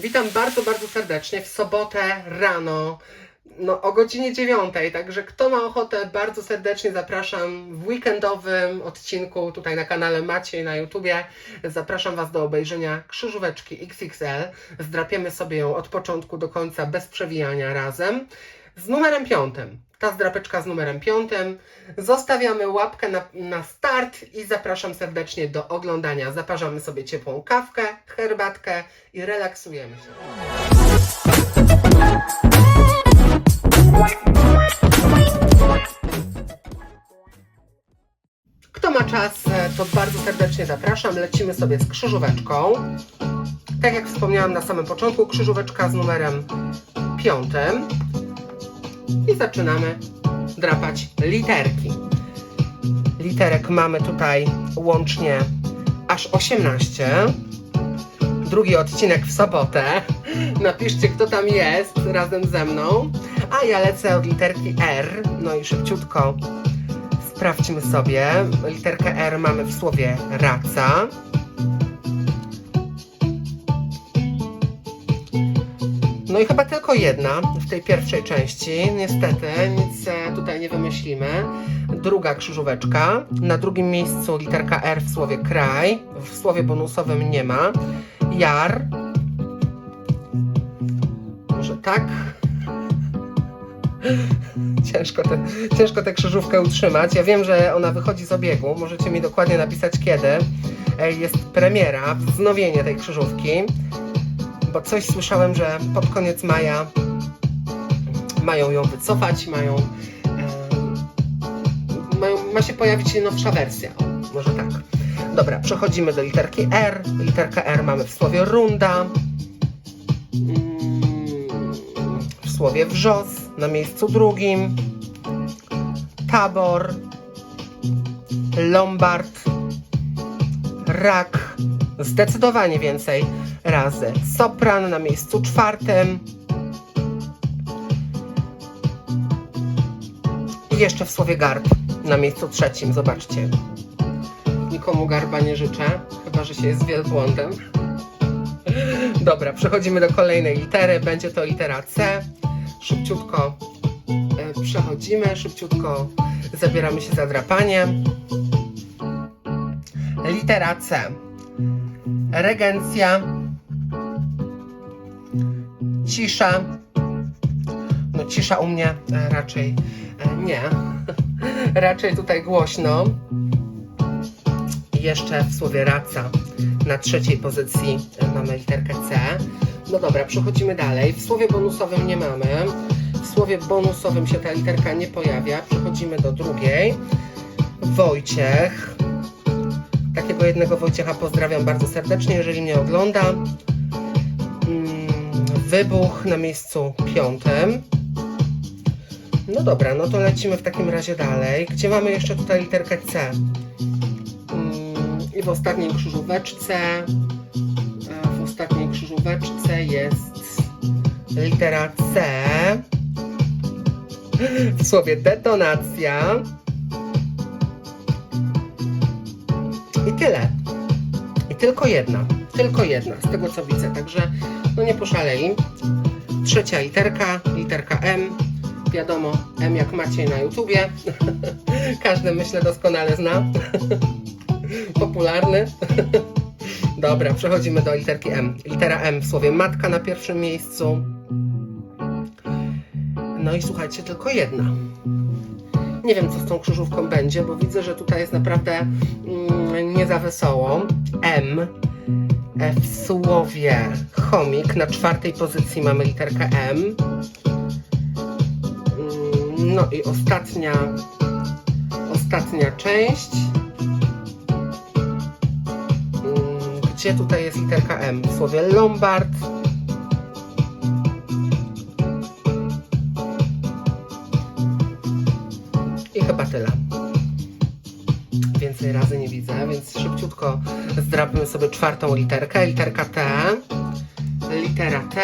Witam bardzo, bardzo serdecznie w sobotę rano, no o godzinie dziewiątej, także kto ma ochotę, bardzo serdecznie zapraszam w weekendowym odcinku tutaj na kanale Maciej na YouTubie. Zapraszam Was do obejrzenia krzyżóweczki XXL. Zdrapiemy sobie ją od początku do końca bez przewijania razem z numerem piątym. Ta zdrapeczka z numerem piątym. Zostawiamy łapkę na, na start i zapraszam serdecznie do oglądania. Zaparzamy sobie ciepłą kawkę, herbatkę i relaksujemy się. Kto ma czas, e, to bardzo serdecznie zapraszam. Lecimy sobie z krzyżóweczką. Tak jak wspomniałam na samym początku, krzyżóweczka z numerem piątym. I zaczynamy drapać literki. Literek mamy tutaj łącznie aż 18. Drugi odcinek w sobotę. Napiszcie, kto tam jest razem ze mną. A ja lecę od literki R. No i szybciutko sprawdźmy sobie. Literkę R mamy w słowie raca. No i chyba tylko jedna w tej pierwszej części. Niestety, nic e, tutaj nie wymyślimy. Druga krzyżóweczka. Na drugim miejscu literka R w słowie kraj. W słowie bonusowym nie ma. Jar. Może tak? Ciężko, te, ciężko tę krzyżówkę utrzymać. Ja wiem, że ona wychodzi z obiegu. Możecie mi dokładnie napisać kiedy. E, Jest premiera, wznowienie tej krzyżówki bo coś słyszałem, że pod koniec maja mają ją wycofać, mają, e, mają ma się pojawić nowsza wersja, o, może tak. Dobra, przechodzimy do literki R. Literkę R mamy w słowie runda, Mm, w słowie wrzos na miejscu drugim, tabor, lombard, rak, zdecydowanie więcej razy. Sopran na miejscu czwartym. I jeszcze w słowie garb na miejscu trzecim, zobaczcie. Nikomu garba nie życzę, chyba że się jest wielbłądem. Dobra, przechodzimy do kolejnej litery. Będzie to litera C. Szybciutko e, przechodzimy, szybciutko zabieramy się za drapanie. Litera C. Regencja. Cisza. No cisza u mnie e, raczej e, nie. raczej tutaj głośno. Jeszcze w słowie raca na trzeciej pozycji e, mamy literkę C. No dobra, przechodzimy dalej. W słowie bonusowym nie mamy. W słowie bonusowym się ta literka nie pojawia. Przechodzimy do drugiej. Wojciech. Takiego jednego Wojciecha pozdrawiam bardzo serdecznie, jeżeli mnie ogląda. Mm, Wybuch na miejscu piątym. No dobra, no to lecimy w takim razie dalej. Gdzie mamy jeszcze tutaj literkę C? Mm, I w ostatniej krzyżóweczce, e, w ostatniej krzyżóweczce jest litera C. W słowie detonacja. I tyle. I tylko jedna. Tylko jedna, z tego co widzę. Także no nie poszaleli. Trzecia literka, literka M. Wiadomo, M jak Maciej na YouTubie. Każdy myślę doskonale zna. Popularny. Dobra, przechodzimy do literki M. Litera M w słowie matka na pierwszym miejscu. No i słuchajcie, tylko jedna. Nie wiem, co z tą krzyżówką będzie, bo widzę, że tutaj jest naprawdę mm, nie za wesoło. M. E, W słowie chomik na czwartej pozycji mamy literkę M. Mm, No i ostatnia, ostatnia część. Mm, Gdzie tutaj jest literka M? W słowie lombard. I chyba tyle. Więc szybciutko zdrabmy sobie czwartą literkę. Literka T. Litera T.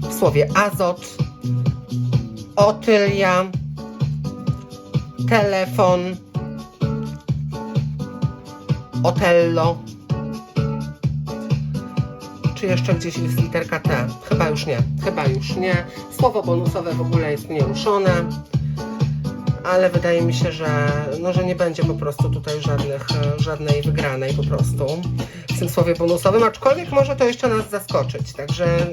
W słowie azot. Otylia. Telefon. Otello. czy jeszcze gdzieś jest literka T? Chyba już nie, chyba już nie. Słowo bonusowe w ogóle jest nieruszone. Ale wydaje mi się, że, no, że nie będzie po prostu tutaj żadnych, e, żadnej wygranej po prostu w tym słowie bonusowym, aczkolwiek może to jeszcze nas zaskoczyć, także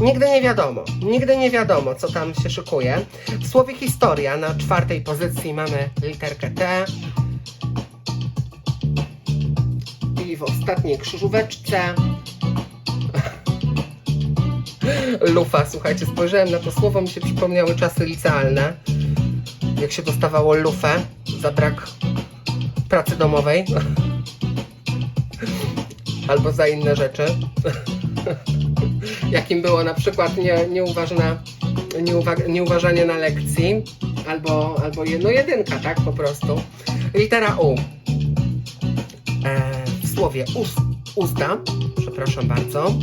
nigdy nie wiadomo, nigdy nie wiadomo, co tam się szykuje. W słowie historia na czwartej pozycji mamy literkę T. I w ostatniej krzyżóweczce. Lufa, słuchajcie, spojrzałem na to słowo, mi się przypomniały czasy licealne, jak się dostawało lufę za brak pracy domowej albo za inne rzeczy. Jakim było na przykład nie, nieuważne, nieuwa- nieuważanie na lekcji, albo, albo jedno jedynka, tak po prostu. Litera U. E, w słowie ust, usta, przepraszam bardzo.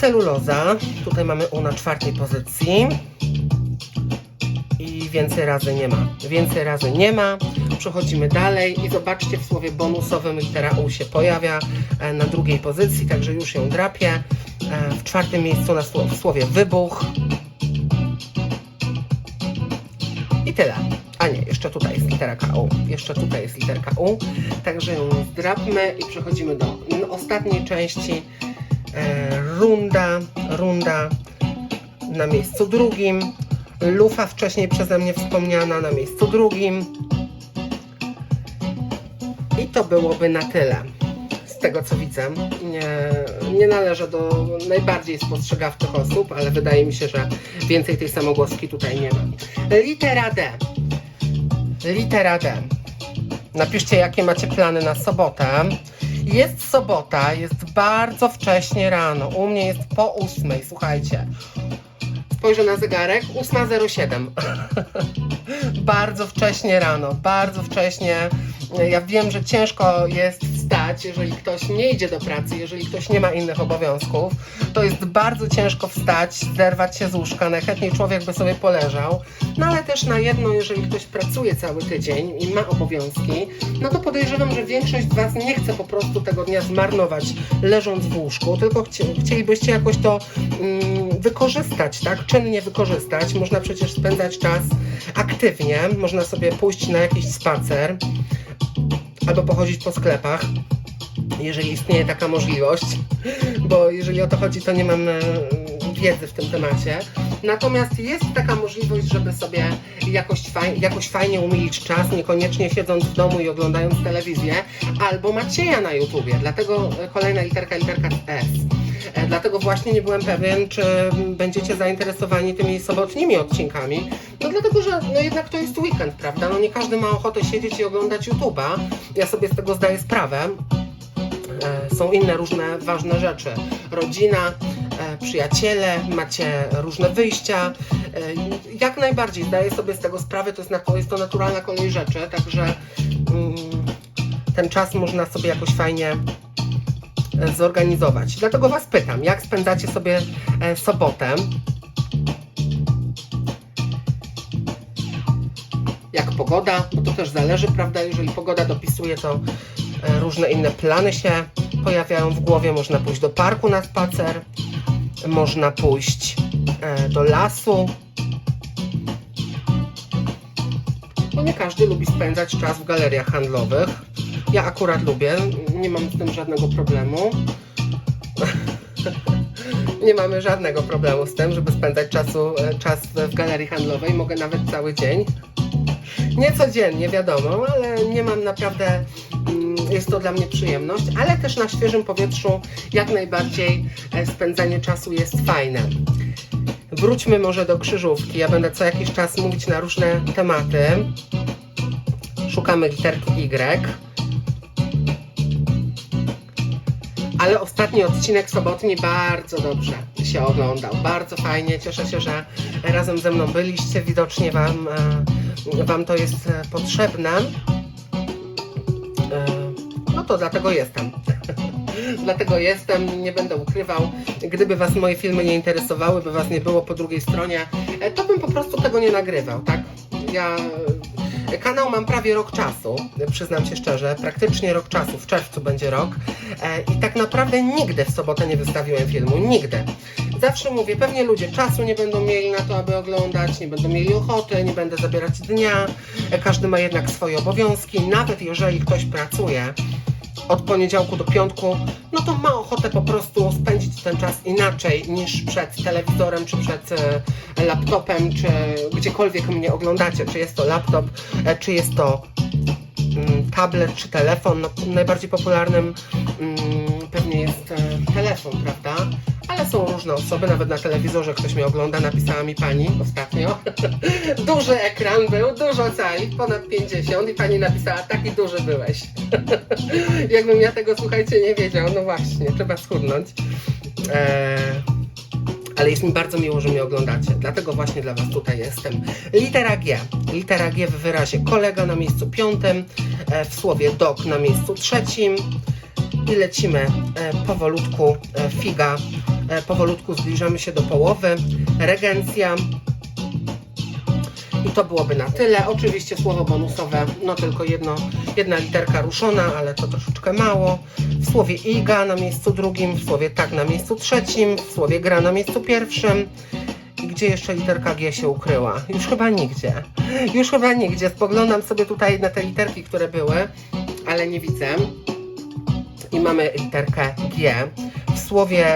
Celuloza, tutaj mamy U na czwartej pozycji. Więcej razy nie ma. Więcej razy nie ma. Przechodzimy dalej i zobaczcie, w słowie bonusowym litera U się pojawia e, na drugiej pozycji, także już ją drapię. E, W czwartym miejscu na w słowie wybuch. I tyle. A nie, jeszcze tutaj jest litera KU. Jeszcze tutaj jest literka U. Także ją zdrapmy i przechodzimy do ostatniej części. E, Runda, runda na miejscu drugim. Lufa wcześniej przeze mnie wspomniana na miejscu drugim. I to byłoby na tyle. Z tego co widzę. Nie, nie należę do najbardziej spostrzegawczych osób, ale wydaje mi się, że więcej tej samogłoski tutaj nie ma. Litera D. Litera D. Napiszcie, jakie macie plany na sobotę. Jest sobota, jest bardzo wcześnie rano. U mnie jest po ósmej, słuchajcie. Spojrzę na zegarek, 8.07. bardzo wcześnie rano, bardzo wcześnie. Ja wiem, że ciężko jest jeżeli ktoś nie idzie do pracy, jeżeli ktoś nie ma innych obowiązków. To jest bardzo ciężko wstać, zerwać się z łóżka. Najchętniej człowiek by sobie poleżał. No ale też na jedno, jeżeli ktoś pracuje cały tydzień i ma obowiązki, no to podejrzewam, że większość z Was nie chce po prostu tego dnia zmarnować leżąc w łóżku, tylko chci chcielibyście jakoś to mm, wykorzystać, tak? Czynnie wykorzystać. Można przecież spędzać czas aktywnie, można sobie pójść na jakiś spacer albo pochodzić po sklepach, jeżeli istnieje taka możliwość, bo jeżeli o to chodzi, to nie mam e, wiedzy w tym temacie. Natomiast jest taka możliwość, żeby sobie jakoś, faj, jakoś fajnie umilić czas, niekoniecznie siedząc w domu i oglądając telewizję, albo Macieja na YouTubie. Dlatego e, kolejna literka, literka S. E, Dlatego właśnie nie byłem pewien, czy będziecie zainteresowani tymi sobotnimi odcinkami. No dlatego, że no jednak to jest weekend, prawda? No nie każdy ma ochotę siedzieć i oglądać YouTube'a. Ja sobie z tego zdaję sprawę. E, Są inne różne ważne rzeczy. Rodzina, e, przyjaciele, macie różne wyjścia. Jak najbardziej zdaję sobie z tego sprawę, to jest, na, jest to naturalna kolej rzeczy, także mm, ten czas można sobie jakoś fajnie zorganizować. Dlatego Was pytam, jak spędzacie sobie e, sobotę? Jak pogoda, bo to też zależy, prawda? Jeżeli pogoda dopisuje, to e, różne inne plany się pojawiają w głowie. Można pójść do parku na spacer, można pójść e, do lasu. Bo nie każdy lubi spędzać czas w galeriach handlowych. Ja akurat lubię, nie mam z tym żadnego problemu. nie mamy żadnego problemu z tym, żeby spędzać czasu, e, czas w galerii handlowej. Mogę nawet cały dzień. Nie codziennie, wiadomo, ale nie mam naprawdę. mm, Jest to dla mnie przyjemność, ale też na świeżym powietrzu jak najbardziej e, spędzanie czasu jest fajne. Wróćmy może do krzyżówki. Ja będę co jakiś czas mówić na różne tematy. Szukamy literki Y. Ale ostatni odcinek sobotni bardzo dobrze się oglądał. Bardzo fajnie. Cieszę się, że razem ze mną byliście. Widocznie Wam, e, wam to jest e, potrzebne. E, No to dlatego jestem. dlatego jestem, nie będę ukrywał. Gdyby Was moje filmy nie interesowały, by Was nie było po drugiej stronie, to bym po prostu tego nie nagrywał, tak? Ja Kanał mam prawie rok czasu, przyznam się szczerze, praktycznie rok czasu, w czerwcu będzie rok. E, i tak naprawdę nigdy w sobotę nie wystawiłem filmu, nigdy. Zawsze mówię, pewnie ludzie czasu nie będą mieli na to, aby oglądać, nie będą mieli ochoty, nie będę zabierać dnia, e, każdy ma jednak swoje obowiązki, nawet jeżeli ktoś pracuje, od poniedziałku do piątku, no to ma ochotę po prostu spędzić ten czas inaczej niż przed telewizorem, czy przed e, laptopem, czy gdziekolwiek mnie oglądacie, czy jest to laptop, e, czy jest to tablet, czy telefon. No, najbardziej popularnym mm, pewnie jest e, telefon, prawda? Ale są różne osoby, nawet na telewizorze ktoś mnie ogląda, napisała mi pani ostatnio. duży ekran był, dużo cali, ponad 50 i pani napisała, taki duży byłeś. Jakbym ja tego, słuchajcie, nie wiedział, no właśnie, trzeba schudnąć. Eee, ale jest mi bardzo miło, że mnie oglądacie, dlatego właśnie dla Was tutaj jestem. Litera G. Litera G w wyrazie kolega na miejscu piątym, e, w słowie dog na miejscu trzecim. I lecimy e, powolutku, e, figa, powolutku zbliżamy się do połowy, regencja, i to byłoby na tyle. Oczywiście słowo bonusowe, no tylko jedno, jedna literka ruszona, ale to troszeczkę mało. W słowie iga na miejscu drugim, w słowie tak na miejscu trzecim, w słowie gra na miejscu pierwszym. I gdzie jeszcze literka G się ukryła? Już chyba nigdzie. Już chyba nigdzie. Spoglądam sobie tutaj na te literki, które były, ale nie widzę. I mamy literkę G. W słowie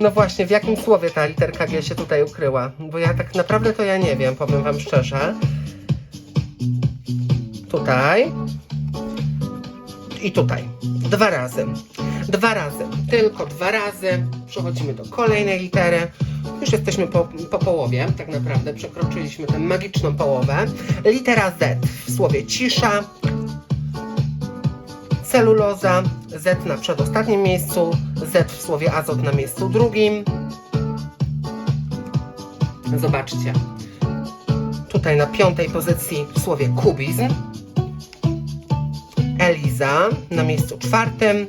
no właśnie, w jakim słowie ta literka G się tutaj ukryła? Bo ja tak naprawdę to ja nie wiem, powiem wam szczerze. Tutaj. I tutaj. Dwa razy. Dwa razy. Tylko dwa razy. Przechodzimy do kolejnej litery. Już jesteśmy po, po połowie, tak naprawdę. Przekroczyliśmy tę magiczną połowę. Litera Z w słowie cisza. Celuloza, Z na przedostatnim miejscu, Z w słowie azot na miejscu drugim. Zobaczcie. Tutaj na piątej pozycji w słowie kubizm. Eliza na miejscu czwartym.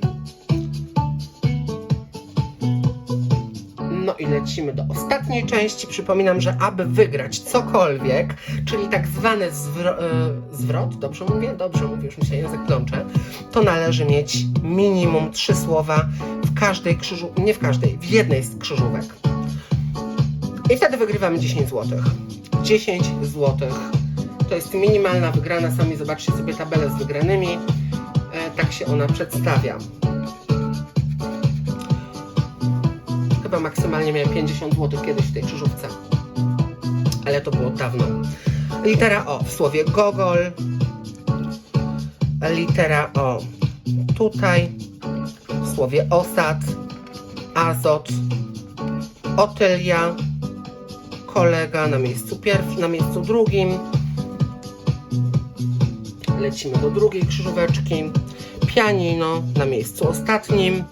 No i lecimy do ostatniej części. Przypominam, że aby wygrać cokolwiek, czyli tak zwany zwro- e, zwrot, dobrze mówię? Dobrze mówię, już mi się język plącze, to należy mieć minimum trzy słowa w każdej krzyżu, nie w każdej, w jednej z krzyżówek. I wtedy wygrywamy 10 zł. 10 zł. To jest minimalna wygrana. Sami zobaczcie sobie tabelę z wygranymi. E, tak się ona przedstawia. Chyba maksymalnie miałem 50 zł kiedyś w tej krzyżówce. Ale to było dawno. Litera O w słowie gogol. Litera O tutaj. W słowie osad. Azot. Otylia. Kolega na miejscu pierwszym, na miejscu drugim. Lecimy do drugiej krzyżóweczki. Pianino na miejscu ostatnim.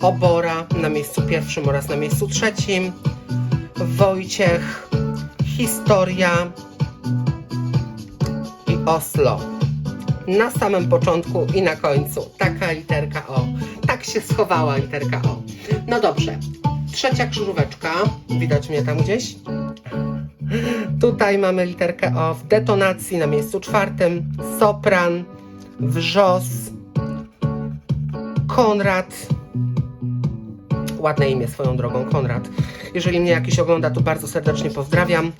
Obora na miejscu pierwszym oraz na miejscu trzecim. Wojciech, Historia i Oslo. Na samym początku i na końcu taka literka O. Tak się schowała literka O. No dobrze. Trzecia krzyżóweczka. Widać mnie tam gdzieś? Tutaj mamy literkę O w detonacji na miejscu czwartym. Sopran, wrzos, Konrad, ładne imię swoją drogą, Konrad. Jeżeli mnie jakiś ogląda, to bardzo serdecznie pozdrawiam.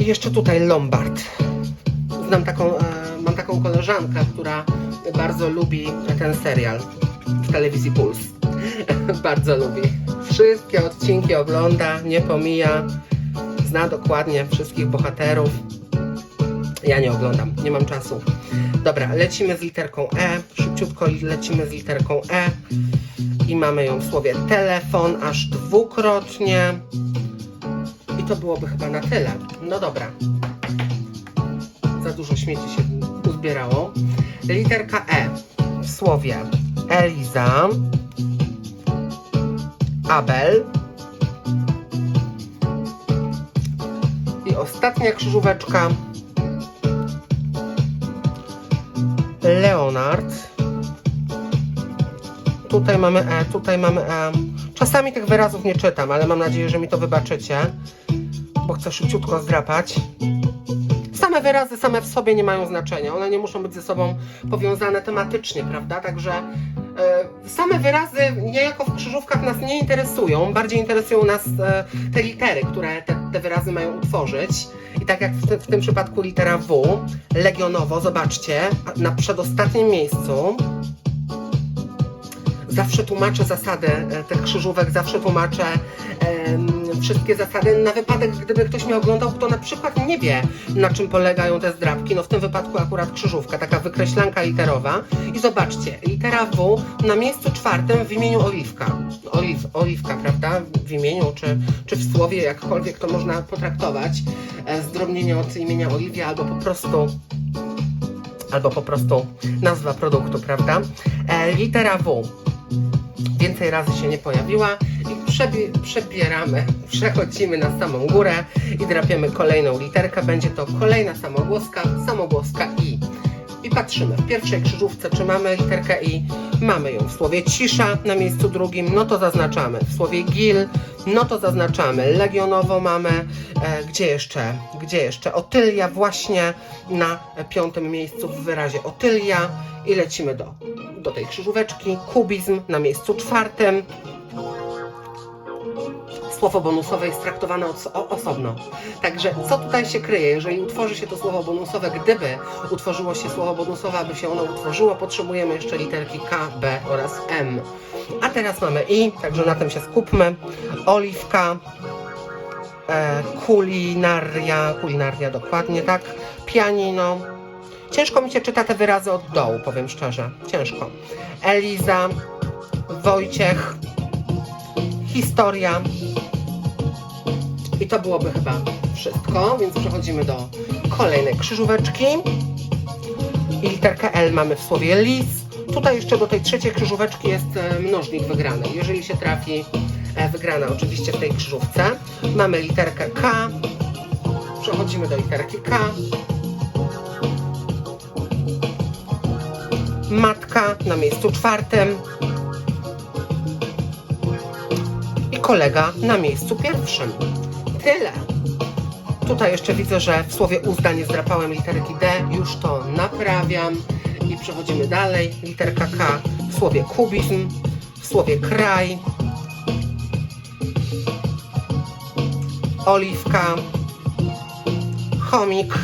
I jeszcze tutaj Lombard. Znam taką, e, mam taką koleżankę, która bardzo lubi ten serial w telewizji Puls. bardzo lubi. Wszystkie odcinki ogląda, nie pomija. Zna dokładnie wszystkich bohaterów. Ja nie oglądam, nie mam czasu. Dobra, lecimy z literką E. Szybciutko lecimy z literką E i mamy ją w słowie telefon aż dwukrotnie. I to byłoby chyba na tyle. No dobra. Za dużo śmieci się uzbierało. Literka E w słowie Eliza, Abel i ostatnia krzyżóweczka Leonard tutaj mamy E, tutaj mamy E. Czasami tych wyrazów nie czytam, ale mam nadzieję, że mi to wybaczycie, bo chcę szybciutko zdrapać. Same wyrazy same w sobie nie mają znaczenia. One nie muszą być ze sobą powiązane tematycznie, prawda? Także e, same wyrazy niejako w krzyżówkach nas nie interesują. Bardziej interesują nas e, te litery, które te, te wyrazy mają utworzyć. I tak jak w, ty, w tym przypadku litera W, legionowo, zobaczcie, na przedostatnim miejscu zawsze tłumaczę zasady e, tych krzyżówek, zawsze tłumaczę wszystkie zasady na wypadek, gdyby ktoś mnie oglądał, kto na przykład nie wie, na czym polegają te zdrabki. No w tym wypadku akurat krzyżówka, taka wykreślanka literowa. I zobaczcie, litera W na miejscu czwartym w imieniu Oliwka. Oliw, oliwka, prawda? W imieniu, czy, czy w słowie, jakkolwiek to można potraktować. E, zdrobnienie od imienia Oliwia, albo po prostu albo po prostu nazwa produktu, prawda? E, litera W więcej razy się nie pojawiła i przebie- przebieramy, przechodzimy na samą górę i drapiemy kolejną literkę. Będzie to kolejna samogłoska, samogłoska I. I patrzymy w pierwszej krzyżówce, czy mamy literkę I. Mamy ją w słowie cisza na miejscu drugim, no to zaznaczamy. W słowie gil, no to zaznaczamy. Legionowo mamy, e, gdzie jeszcze? Gdzie jeszcze? Otylia właśnie na piątym miejscu w wyrazie otylia i lecimy do, do tej krzyżóweczki. Kubizm na miejscu czwartym. Słowo bonusowe jest traktowane osobno. Także co tutaj się kryje? Jeżeli utworzy się to słowo bonusowe, gdyby utworzyło się słowo bonusowe, aby się ono utworzyło, potrzebujemy jeszcze literki K, B oraz M. A teraz mamy I, także na tym się skupmy. Oliwka, e, kulinaria, kulinaria dokładnie, tak? Pianino. Ciężko mi się czyta te wyrazy od dołu, powiem szczerze. Ciężko. Eliza, Wojciech, historia. I to byłoby chyba wszystko, więc przechodzimy do kolejnej krzyżóweczki. I literkę L mamy w słowie lis. Tutaj jeszcze do tej trzeciej krzyżóweczki jest e, mnożnik wygrany. Jeżeli się trafi e, wygrana oczywiście w tej krzyżówce. Mamy literkę K. Przechodzimy do literki K. Matka na miejscu czwartym. I kolega na miejscu pierwszym. Tyle. Tutaj jeszcze widzę, że w słowie uzda nie zdrapałem literki D. Już to naprawiam. I przechodzimy dalej. Literka K w słowie kubizm, w słowie kraj, oliwka, chomik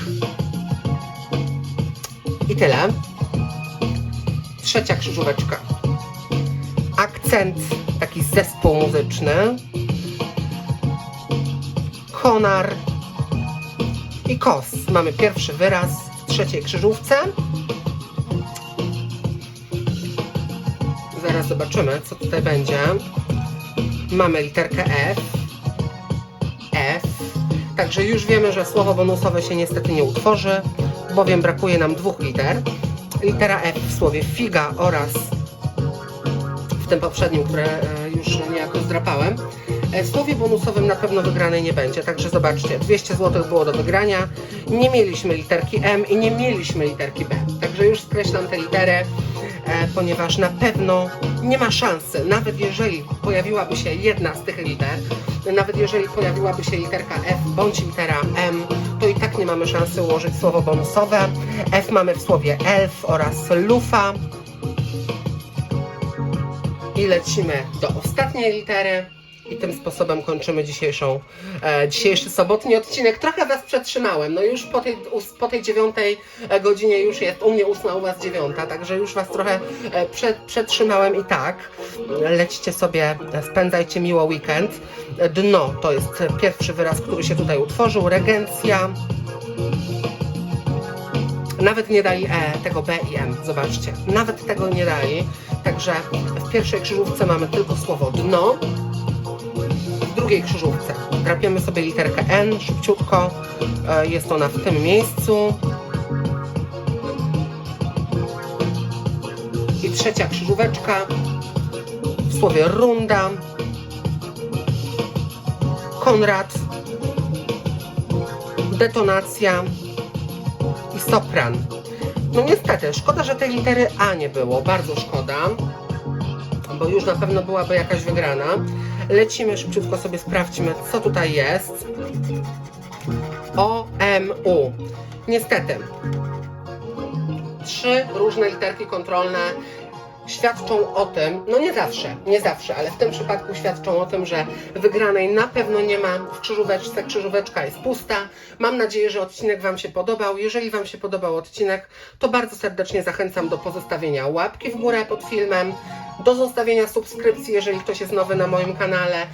i tyle. Trzecia krzyżóweczka. Akcent, taki zespół muzyczny. Konar i kos. Mamy pierwszy wyraz w trzeciej krzyżówce. Zaraz zobaczymy, co tutaj będzie. Mamy literkę F. F. Także już wiemy, że słowo bonusowe się niestety nie utworzy, bowiem brakuje nam dwóch liter. Litera F w słowie figa oraz w tym poprzednim, które e, już niejako zdrapałem. E, W słowie bonusowym na pewno wygranej nie będzie, także zobaczcie, 200 zł było do wygrania, nie mieliśmy literki M i nie mieliśmy literki B. Także już skreślam tę literę, e, ponieważ na pewno nie ma szansy, nawet jeżeli pojawiłaby się jedna z tych liter, nawet jeżeli pojawiłaby się literka F bądź litera M, to i tak nie mamy szansy ułożyć słowo bonusowe. F mamy w słowie elf oraz lufa. I lecimy do ostatniej litery. I tym sposobem kończymy dzisiejszą, e, dzisiejszy sobotni odcinek. Trochę Was przetrzymałem. No już po tej, po tej dziewiątej e, godzinie już jest u mnie ósma, u Was dziewiąta. Także już Was trochę e, prze, przetrzymałem i tak. Lećcie sobie, e, spędzajcie miło weekend. Dno to jest pierwszy wyraz, który się tutaj utworzył. Regencja. Nawet nie dali E, tego B i M, zobaczcie. Nawet tego nie dali. Także w pierwszej krzyżówce mamy tylko słowo dno. Drugiej krzyżówce drapiemy sobie literkę N szybciutko. E, Jest ona w tym miejscu. I trzecia krzyżóweczka w słowie runda. Konrad. Detonacja i sopran. No niestety, szkoda, że tej litery A nie było, bardzo szkoda, bo już na pewno byłaby jakaś wygrana. Lecimy szybciutko sobie sprawdźmy, co tutaj jest. OMU. Niestety, trzy różne literki kontrolne świadczą o tym, no nie zawsze, nie zawsze, ale w tym przypadku świadczą o tym, że wygranej na pewno nie ma w krzyżóweczce, krzyżóweczka jest pusta. Mam nadzieję, że odcinek Wam się podobał. Jeżeli Wam się podobał odcinek, to bardzo serdecznie zachęcam do pozostawienia łapki w górę pod filmem, do zostawienia subskrypcji, jeżeli ktoś jest nowy na moim kanale.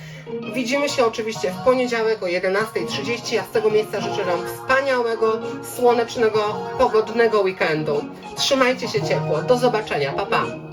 Widzimy się oczywiście w poniedziałek o 11.30, a z tego miejsca życzę Wam wspaniałego, słonecznego, pogodnego weekendu. Trzymajcie się ciepło. Do zobaczenia. Pa, pa.